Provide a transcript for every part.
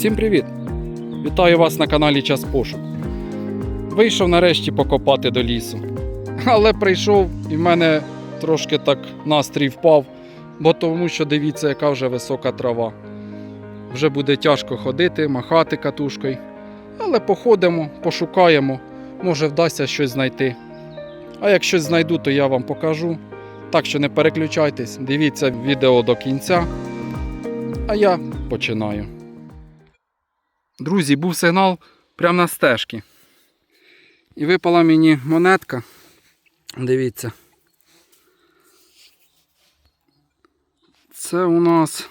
Всім привіт! Вітаю вас на каналі Час Пошук. Вийшов нарешті покопати до лісу. Але прийшов і в мене трошки так настрій впав, бо тому що дивіться, яка вже висока трава. Вже буде тяжко ходити, махати катушкою. Але походимо, пошукаємо, може вдасться щось знайти. А як щось знайду, то я вам покажу. Так що не переключайтесь, дивіться відео до кінця. А я починаю. Друзі, був сигнал прямо на стежці. І випала мені монетка. Дивіться. Це у нас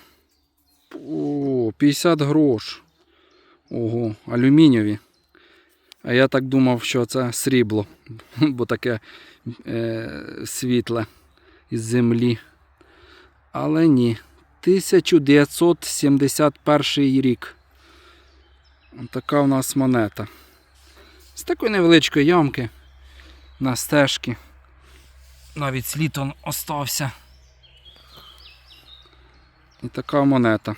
о, 50 грош. Ого, алюмінієві. А я так думав, що це срібло, бо таке е, світле із землі. Але ні. 1971 рік. Така у нас монета. З такої невеличкої ямки на стежки. Навіть слід он остався. І така монета.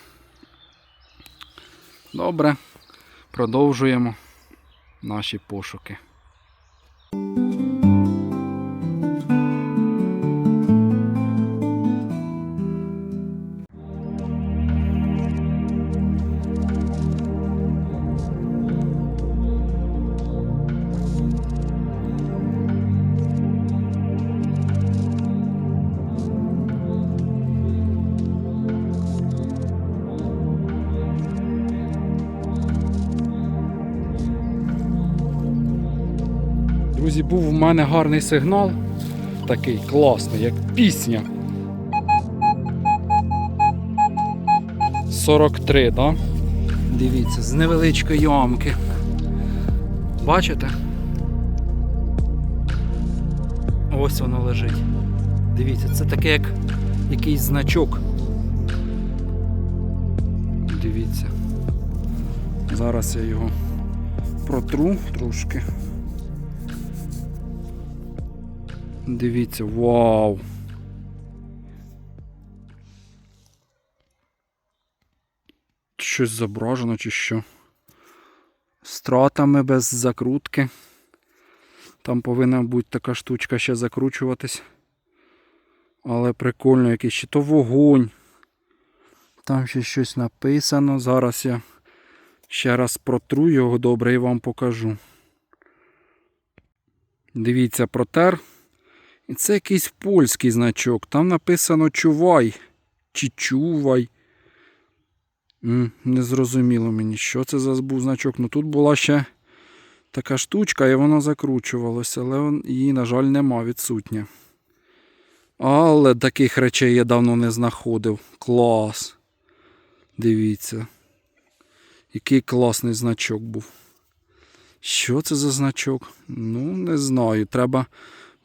Добре, продовжуємо наші пошуки. Друзі, був у мене гарний сигнал. Такий класний, як пісня. 43, да? Дивіться, з невеличкої ямки. Бачите? Ось воно лежить. Дивіться, це таке як якийсь значок. Дивіться. Зараз я його протру трошки. Дивіться, вау! Щось зображено чи що? Стратами без закрутки. Там повинна бути така штучка ще закручуватись. Але прикольно якийсь ще то вогонь. Там ще щось написано. Зараз я ще раз протру його добре і вам покажу. Дивіться, протер. І це якийсь польський значок. Там написано чувай чи чувай. Не зрозуміло мені, що це за був значок. Ну тут була ще така штучка, і воно закручувалося, але її, на жаль, нема відсутня. Але таких речей я давно не знаходив. Клас. Дивіться. Який класний значок був. Що це за значок? Ну, не знаю. Треба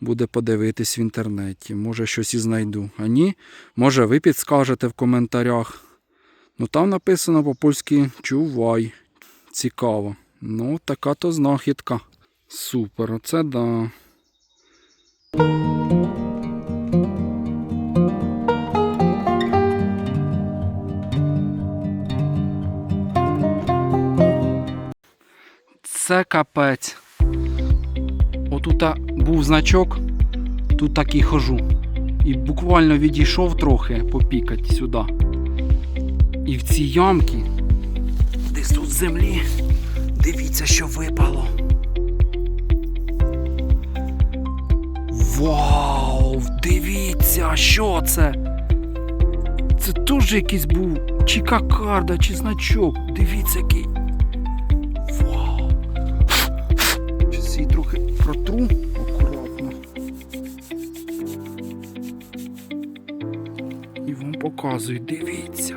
буде подивитись в інтернеті. Може щось і знайду. А ні, може ви підскажете в коментарях. Ну там написано по-польськи чувай. Цікаво. Ну, така то знахідка. Супер, оце да. Це капець. Отут був значок, тут так і хожу. І буквально відійшов трохи попікати сюди. І в цій ямці, десь тут землі, дивіться, що випало. Вау! Дивіться, що це? Це теж якийсь був чи кокарда, чи значок. Дивіться, який. Вау! Щас її трохи протру І дивіться.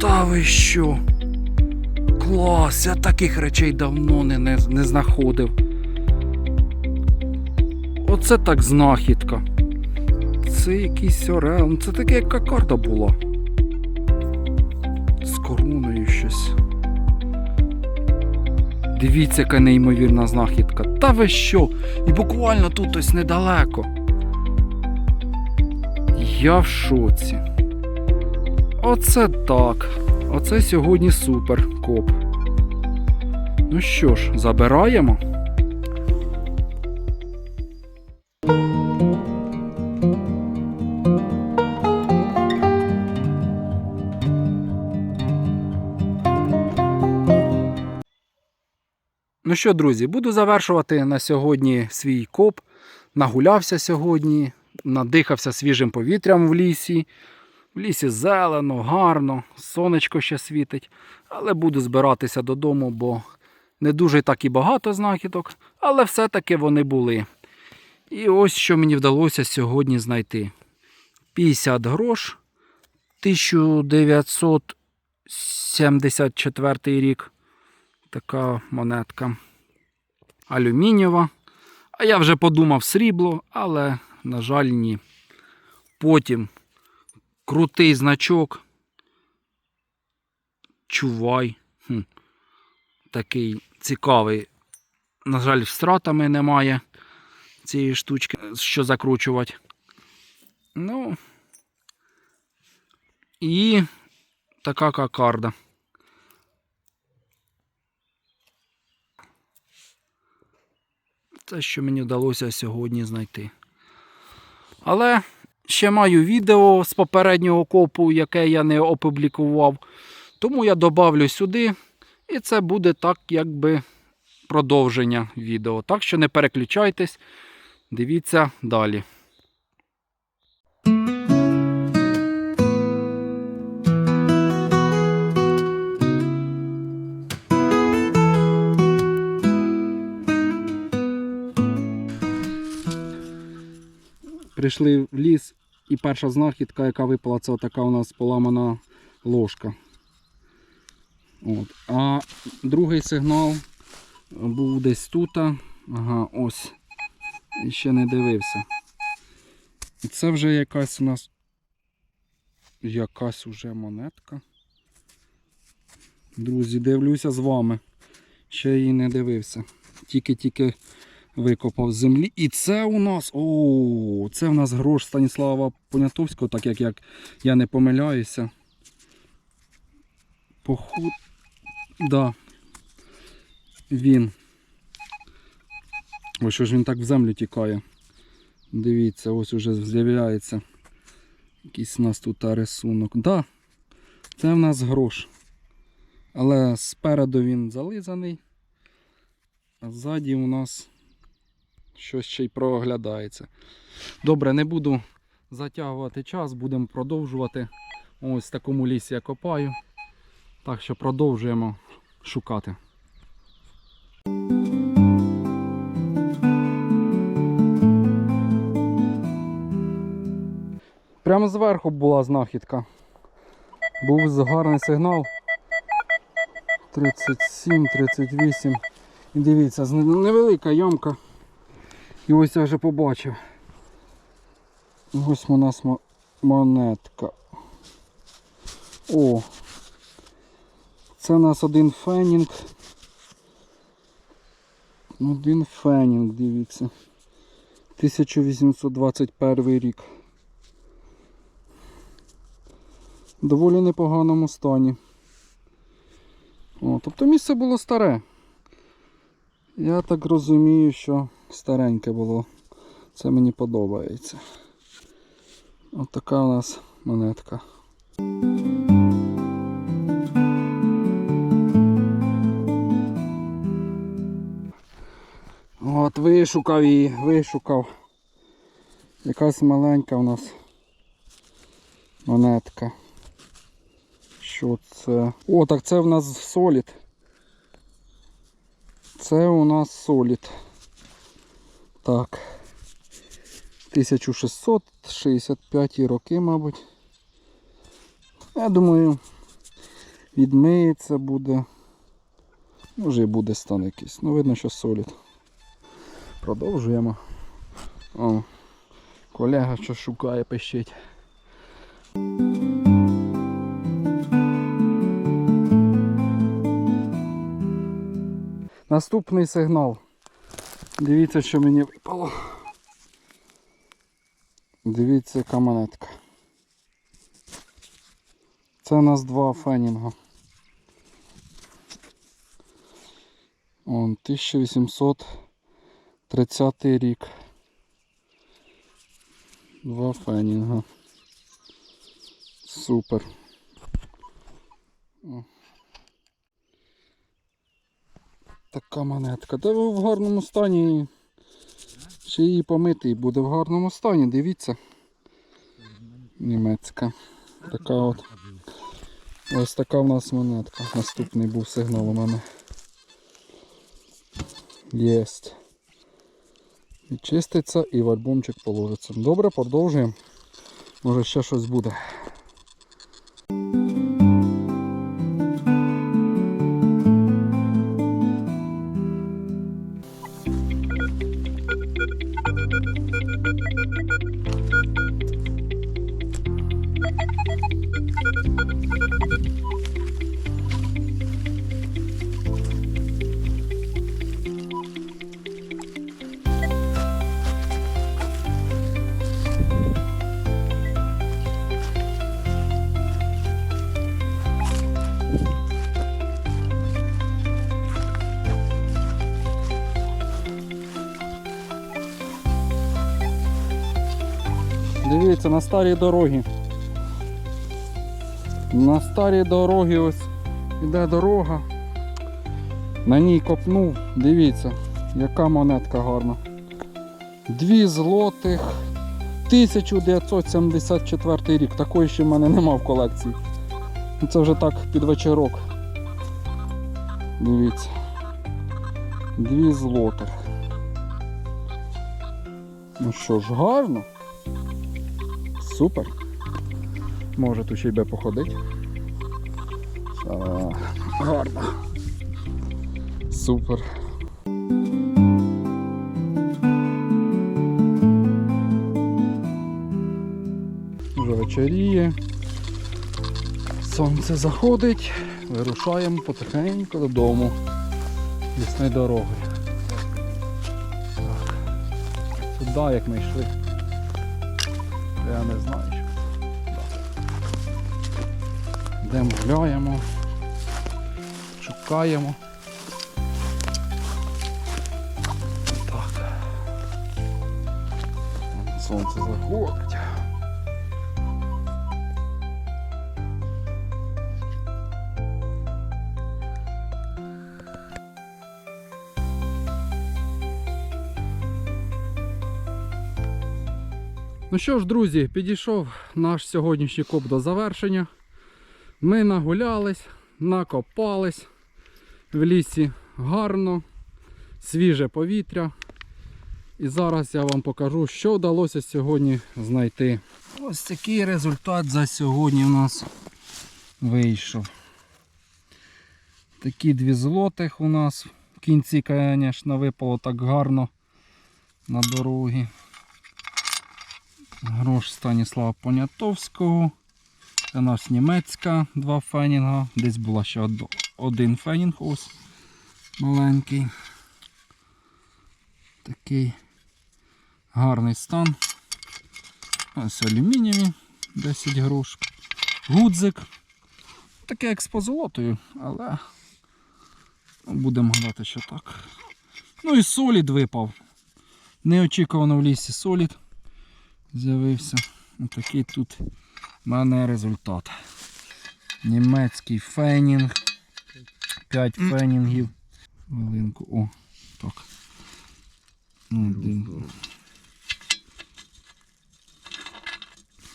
Та ви що? Клас, я таких речей давно не, не, не знаходив. Оце так знахідка. Це якийсь орел. Це таке, яка карта була. З короною щось. Дивіться, яка неймовірна знахідка. Та ви що? І буквально тут ось недалеко. Я в шоці. Оце так. Оце сьогодні супер коп. Ну що ж, забираємо. Ну що, друзі, буду завершувати на сьогодні свій коп. Нагулявся сьогодні, надихався свіжим повітрям в лісі. В лісі зелено, гарно, сонечко ще світить. Але буду збиратися додому, бо не дуже так і багато знахідок, але все-таки вони були. І ось що мені вдалося сьогодні знайти: 50 грош, 1974 рік. Така монетка алюмінієва. А я вже подумав срібло, але, на жаль, ні. Потім крутий значок. Чувай. Хм. Такий цікавий. На жаль, стратами немає цієї штучки, що закручувати. Ну. І така кокарда. Це, що мені вдалося сьогодні знайти. Але ще маю відео з попереднього копу, яке я не опублікував. Тому я добавлю сюди. І це буде так, якби продовження відео. Так що не переключайтесь, дивіться далі. Прийшли в ліс, і перша знахідка, яка випала, це така у нас поламана ложка. От. А другий сигнал був десь тут. Ага, ось. І ще не дивився. І це вже якась у нас якась уже монетка. Друзі, дивлюся з вами. Ще її не дивився. Тільки-тільки викопав з землі. І це у нас. О, це у нас грош Станіслава Понятовського, так як, як я не помиляюся. Поход. Да. Він. Ось що ж він так в землю тікає. Дивіться, ось уже з'являється. Якийсь у нас тут рисунок. Да, це в нас грош. Але спереду він зализаний, а ззаді у нас щось ще й проглядається. Добре, не буду затягувати час, будемо продовжувати. Ось в такому лісі я копаю. Так що продовжуємо шукати. Прямо зверху була знахідка. Був гарний сигнал. 37, 38. І дивіться, невелика ямка. І ось я вже побачив. Ось у нас монетка. О! Це у нас один фенінг. Один фенінг, дивіться. 1821 рік. В доволі непоганому стані. О, тобто місце було старе. Я так розумію, що стареньке було. Це мені подобається. От така у нас монетка. От вишукав її, вишукав. Якась маленька у нас монетка. Що це? О, так це в нас солід. Це у нас солід. Так. 1665 роки, мабуть. Я думаю, відмиється буде. Може буде стан якийсь. Ну, видно, що солід. Продовжуємо. О, колега що шукає, пищить. Наступний сигнал. Дивіться, що мені випало. Дивіться, яка монетка. Це у нас два фенінга. Он 1830 рік. Два фенінга. Супер. О. Така монетка. Та в гарному стані. Ще її помити і буде в гарному стані, дивіться. Німецька. Така от. Ось така в нас монетка. Наступний був сигнал у мене. Єсть. Відчиститься і в альбомчик положиться. Добре, продовжуємо. Може ще щось буде. Дивіться, на старій дорогі. На старій дорогі ось іде дорога. На ній копнув, дивіться, яка монетка гарна. Дві злотих 1974 рік. Такої ще в мене нема в колекції. Ну, Це вже так під вечірок. Дивіться. Дві злотих. Ну що ж, гарно. Супер. Може тут ще й би походити. Гарно. Супер. Вже вечоріє. Сонце заходить. Вирушаємо потихеньку додому. Лісною дорогою. Так. Сюди як ми йшли. Я не знаю. що. Йдемо шукаємо. Так. Сонце заходить. Ну що ж, друзі, підійшов наш сьогоднішній коп до завершення. Ми нагулялись, накопались в лісі гарно, свіже повітря. І зараз я вам покажу, що вдалося сьогодні знайти. Ось такий результат за сьогодні у нас вийшов. Такі дві злотих у нас в кінці, звісно, випало так гарно на дорогі. Грош Станіслава Понятовського. Це нас німецька, два фенінга. Десь була ще один фенінг ось маленький. Такий гарний стан. Ось алюмінієві 10 грош. Гудзик. Таке як з позолотою, але будемо гадати, що так. Ну і солід випав. Неочікувано в лісі солід з'явився. Отакий тут в мене результат. Німецький фенінг. 5 фенінгів. Хвилинку. О, так. Ну, Один.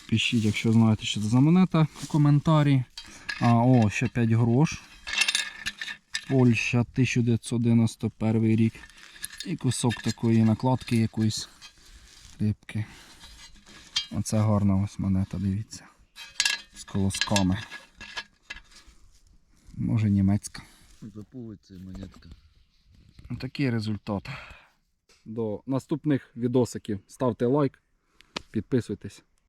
Пишіть, якщо знаєте, що це за монета в коментарі. А, о, ще 5 грош. Польща 1991 рік. І кусок такої накладки якоїсь рибки. Оце гарна ось монета, дивіться. З колосками. Може німецька. Запулиться монетка. Такий результат. До наступних відосиків ставте лайк, підписуйтесь.